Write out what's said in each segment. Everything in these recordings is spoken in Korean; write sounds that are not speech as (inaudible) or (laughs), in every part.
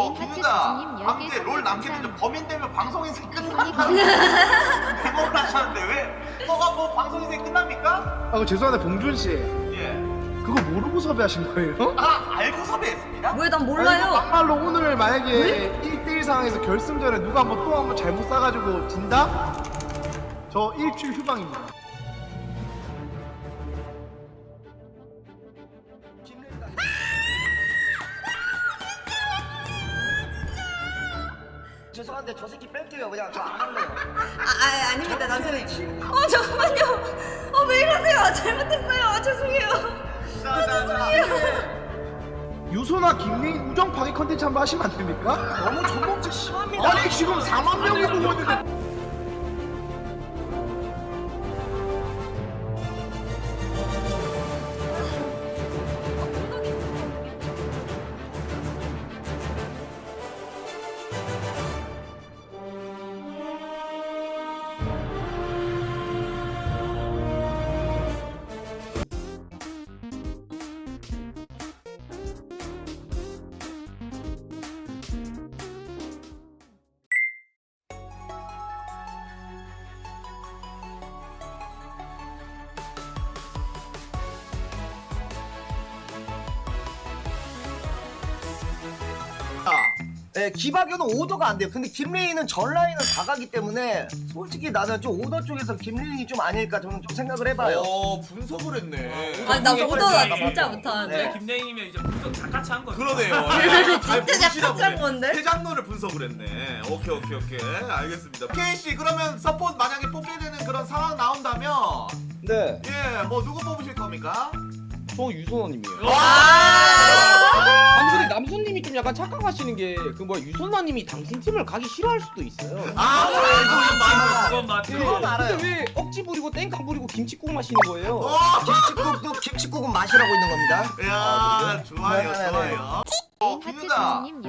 어. 주주님 방금 10개 롤 남기는 감사합니다. 범인 되면 방송 인생 손이 끝난다고 대목을 하셨는데 왜? 뭐가 뭐 방송 인생 끝납니까? 아, 그 죄송한데 봉준 씨, 예. 그거 모르고 섭외하신 거예요? 아, 알고 섭외했습니다. 왜 난 아니, 몰라요? 막말로 오늘 만약에 1대1 상황에서 결승전에 누가 한번 또 한 번 잘못 싸가지고 진다? 저 일주일 휴방입니다. 뺄게요 그냥 저 안 할래요 아, 아 아닙니다 남선생님. 어 잠깐만요. 어 왜 이러세요? 잘못했어요. 아, 죄송해요. 자, 자, 자. 유소나 김민 우정 파기 컨텐츠 한번 하시면 안 됩니까? 너무 존범죄 심합니다 아니 지금 4만 명이 보고 있는데 네, 기박이는 오더가 안 돼요 근데 김레인은 전 라인을 다 가기 때문에 솔직히 나는 좀 오더 쪽에서 김레인이 좀 아닐까 저는 좀 생각을 해봐요 어 분석을 했네. 아니 나 분석을 오더 나 했어요. 진짜 못하는데. 네. 김냉이면 이제 분석 작같이 한 거죠. 그러네요. 잘 (laughs) 진짜 보시나 약간 보네. 건데? 해장로를 분석을 했네. 오케이 오케이 오케이 알겠습니다. 케이 씨 그러면 서폿 만약에 뽑게 되는 그런 상황 나온다면 네, 예 뭐 누구 뽑으실 겁니까? 저 유선호님이에요. 아. 아니 근데 남순님이 좀 약간 착각하시는 게 그 뭐야 유선호님이 당신 팀을 가기 싫어할 수도 있어요. 아 그건 맞아. 그건 맞아. 그건 알아요. 근데 왜 억지 부리고 땡깡 부리고 김치국 마시는 거예요? 어, 김치국도 김치국은 마시라고 있는 겁니다 야 좋아요 네, 네, 네. 좋아요. 어, 하트 10개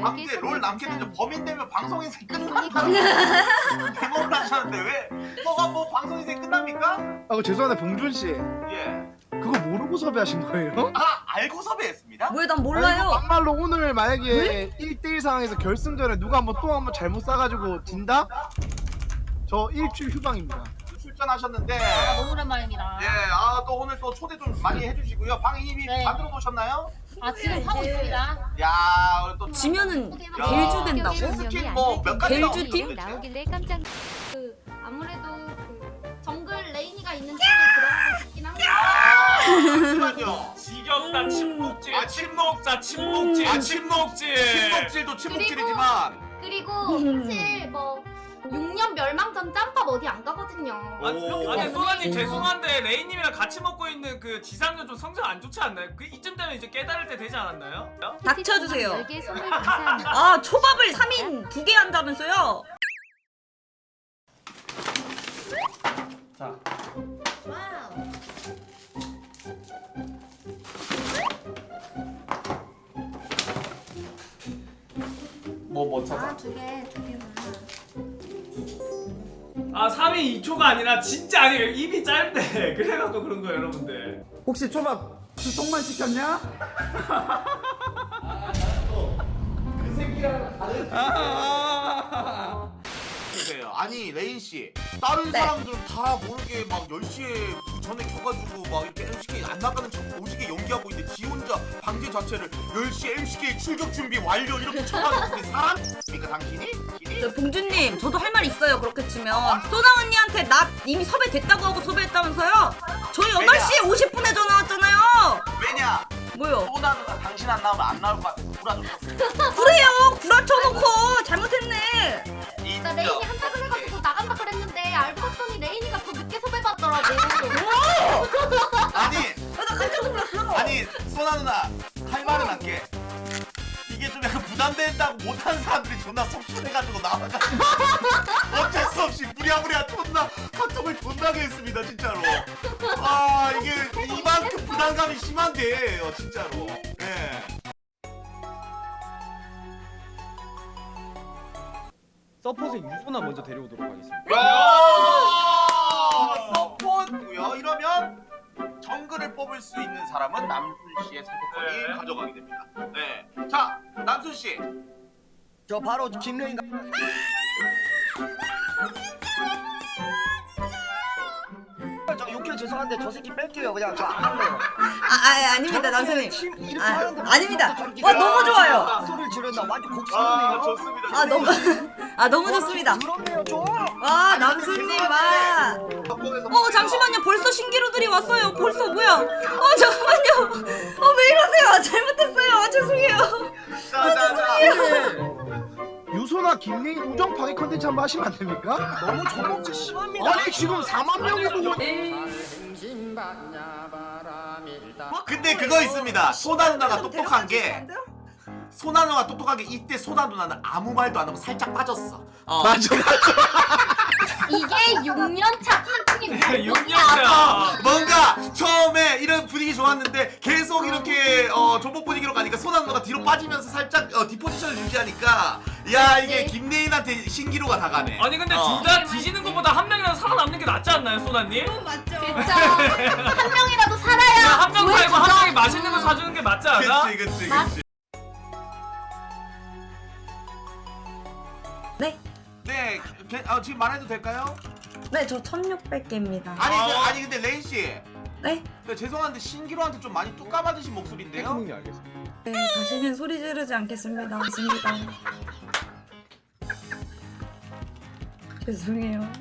방금 롤 남기는 감사합니다. 범인 되면 방송 인생 감사합니다. 대목을 하셨는데 왜? 뭐가 뭐 방송 인생 끝납니까? 아, 그 죄송한데 봉준 씨, 예. 그거 모르고 섭외하신 거예요? 아, 알고 섭외했습니다. 왜 난 아니, 몰라요? 막말로 오늘 만약에 1대1 상황에서 결승전에 누가 한번 또 한 번 잘못 싸가지고 진다? 저 일주일 휴방입니다. 출전하셨는데 아, 너무 오랜만입니다. 예, 아 또 오늘 또 초대 좀 많이 해주시고요. 방 이미 네. 만들어 놓으셨나요? 아 지금 하고 있습니다. 야, 오늘 또 지면은 야. 벨주 된다고? 스킨 뭐몇 가지 벨주 나오는데 팀? 도대체? 나오길래 깜짝 그 아무래도 잠시만요. 지겹다 침묵질. 아, 침묵자 침묵질. 아, 침묵질. 침묵질도 침묵질이지만 그리고 사실 뭐 6년 멸망전 짬밥 어디 안 가거든요. 아니, 오. 아니 소나님 죄송한데 레이님이랑 같이 먹고 있는 그 지상전 좀 성적 안 좋지 않나요? 그 이쯤 되면 이제 깨달을 때 되지 않았나요? 닥쳐주세요. 10개 선물 감사합니다. 아 초밥을 3인 2개 한다면서요? 뭐 뭐 찾아? 아두 개 두 개만. 아 3인 2초가 아니라 진짜 아니에요. 입이 짧대. 그래갖고 그런 거예요 여러분들. 혹시 초밥 주통만 시켰냐? 보세요. 아니 레인 씨 다른 네. 사람들은 다 모르게 막 10시에 그 전에 켜가지고 막 이렇게 MCK 안 나가는 척 오지게 연기하고 있는데 지 혼자 방제 자체를 10시 MCK 출격 준비 완료 이렇게 쳐가지고 사람입니까 당신이? 저 봉준님 저도 할 말 있어요 그렇게 치면 소나 언니한테 나 이미 섭외됐다고 하고 섭외했다면서요? 저희 8시에 50분에 전화 왔잖아요 왜냐? 뭐요? 소나 누나 당신 안 나오면 안 나올 것 같아. 구라졌어. (laughs) 그래요 구라쳐놓고 잘못했네 나 레이니 한tak을 해가지고 소나 누나 할 말은 할게. 이게 좀 약간 부담된다고 못하는 사람들이 존나 속출해가지고 나와가지고 (laughs) 어쩔 수 없이 무리하무리하 존나 카톡을 존나게 했습니다 진짜로 아 이게 이만큼 부담감이 심한데요 진짜로 예. 서폿의 유선아 먼저 데려오도록 하겠습니다. 야! 정글을 뽑을 수 있는 사람은 남순 씨의 선택권이 네. 가져가게 됩니다. 네. 자, 남순 씨. 저 바로 김레인 가... 저 욕해 죄송한데 저 새끼 뺄게요 그냥 저안 할래요 아, 아 아닙니다 팀 이렇게 아, 하는데 아닙니다. 와, 너무 좋아요. 지른다 완전 아 곡성이네요. 좋습니다. 아 너무 (laughs) 아 너무 좋습니다. 그렇네요 좀. 와 남순님 와. 어 잠시만요. 벌써 신기루들이 왔어요. 벌써 뭐야? 어 잠깐만요. 어 왜 이러세요? 잘못했어요. 아 죄송해요. 자자자. (laughs) 유소나 김예인 우정 파괴 컨텐츠 한번 하시면 안 됩니까? 너무 조목지 심합니다. 아니 지금 4만 명이 보고 근데 그거 있습니다. 소나 누나가 똑똑한 게 소나 누나가 똑똑한 게 이때 소나 누나는 아무 말도 안 하고 살짝 빠졌어. 어. (laughs) 맞아 이게 6년차 팬팅이 네, 6년차. 뭔가 처음에 이런 분위기 좋았는데 계속 이렇게 어, 조복 분위기로 가니까 소나 누나가 뒤로 빠지면서 살짝 어, 디포지션을 유지하니까 야 이게 김예인한테 신기루가 다가네. 아니 근데 어. 둘 다 뒤지는 것보다 한 명이라도 살아남는 게 낫지 않나요 소나님? 맞죠 그쵸 한 명이라도 살아야 한명 살고 한. 명이 맛있는 거 사주는 게 맞지 않아? 그치 그치 맞- 그치. 게- 어, 지금 말해도 될까요? 네 저 1600개입니다 아니 그, 어. 아니 근데 레인 씨, 네? 그, 죄송한데 신기루한테 좀 많이 뚝 까받으신 목소리인데요. 알겠습니다. 네 다시는 소리 지르지 않겠습니다 맞습니다 (laughs) 죄송해요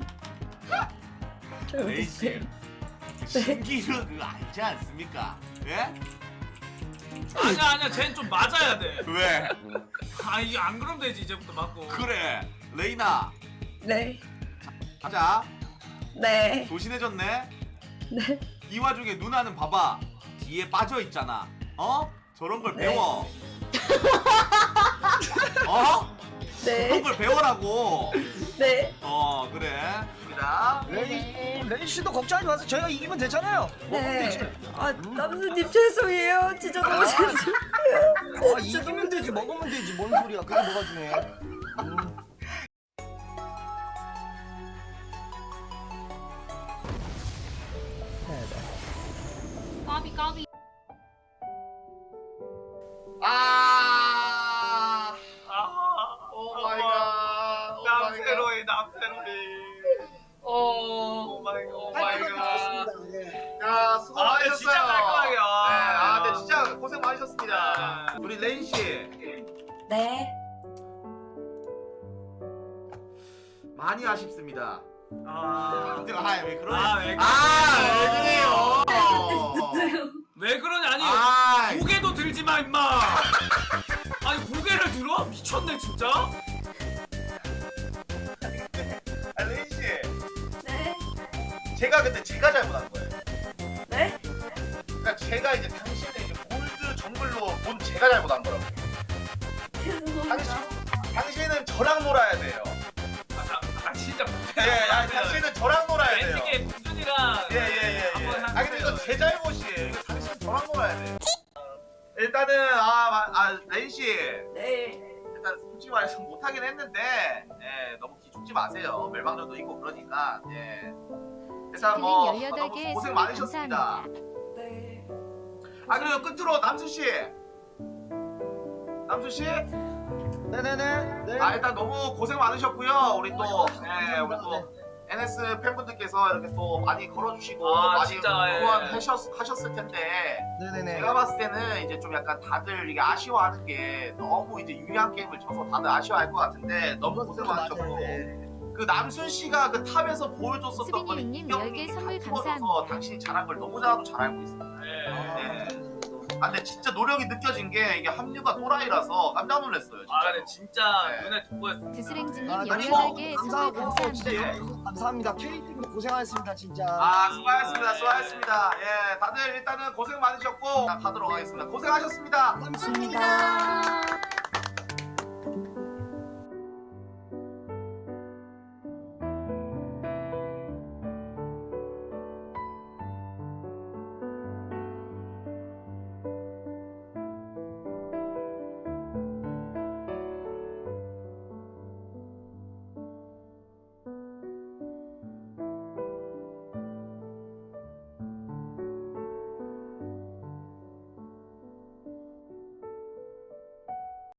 레인 씨, 신기루 그거 알지 않습니까? 예? 아니야 아니야 쟤는 좀 맞아야 돼. 왜? 아이 안 그러면 되지 이제부터 맞고. 그래, 레이나, 네 가자. 네. 조신해졌네. 네. 이 와중에 누나는 봐봐 뒤에 빠져 있잖아. 어? 저런 걸 네. 배워. (laughs) 어? 저런 네. 걸 배워라고. 네. 어 그래. 입니다. 레인 씨도 걱정하지 마세요 저희가 이기면 되잖아요 네. 아, 남수님 죄송해요. 진짜 너무 죄송해요. 아 이기면 되지 먹으면 되지 뭔 소리야 그게 뭐가 중요해 음. (laughs) 남세로이 남세로이. 오 마이 갓. 오 마이 갓. 야 수고 아. 진짜 깔끔하게. 네, 아, 아, 네, 진짜 고생 많으셨습니다. 네. 우리 레인 씨 네. 많이 아쉽습니다. 아, 근데 아왜 그러냐? 아, 왜? 아, 왜 그래요? 왜 그러냐 아니 아, 고개도 들지 마 임마. 아니 고개를 들어? 미쳤네 진짜. 제가 근데 제가 잘못한 거예요. 네. 그러니까 제가 이제 당신의 이제 골드 정글로 본 제가 잘못한 거라고. 당신, 당신은 저랑 놀아야 돼요. 아, 아 진짜 예, 아, 당신은 저랑 놀아야 돼요. 엔틱의 국준이랑 예, 예, 예, 예. 한번 아, 근데 이거 제 잘못이에요. 이거 당신 저랑 놀아야 돼요. 일단은, 아, 마- 아, 레인 씨. 네. 일단 솔직히 말해서 못하긴 했는데, 예, 너무 기죽지 마세요. 멸망전도 있고 그러니까, 예. 일단 뭐, 18개 너무 고생 많으셨습니다. 감사합니다. 네. 아, 그리고 끝으로 남수 씨. 남수 씨? 네네네 네. 아, 일단 너무 고생 많으셨고요. 우리 또, 예, 우리 또. NS 팬분들께서 이렇게 또 많이 걸어주시고 아, 많이 진짜, 예. 후원하셨 하셨을 텐데 네네네 제가 봤을 때는 이제 좀 약간 다들 이게 아쉬워하는 게 너무 이제 유리한 게임을 져서 다들 아쉬워할 것 같은데 너무 고생 많으셨고 그 남순 씨가 그 탑에서 보여줬었던 거는 수빈이님 이경민이 10개 선물 다 키워줘서 감사합니다. 당신이 잘한 걸 너무 잘하고 잘 알고 있습니다. 예. 네. 아 근데 진짜 노력이 느껴진 게 이게 합류가 또라이라서 깜짝 놀랐어요. 진짜. 아 근데 진짜 네. 눈에 돋보였어. 드스랭즈님 아, 18개 선물 감사하고 진짜 감사합니다. 여러분 감사합니다 K팀도 고생하셨습니다 진짜 아 수고하셨습니다. 수고하셨습니다. 예 다들 일단은 고생 많으셨고 자, 가도록 하겠습니다. 고생하셨습니다. 감사합니다 감사합니다.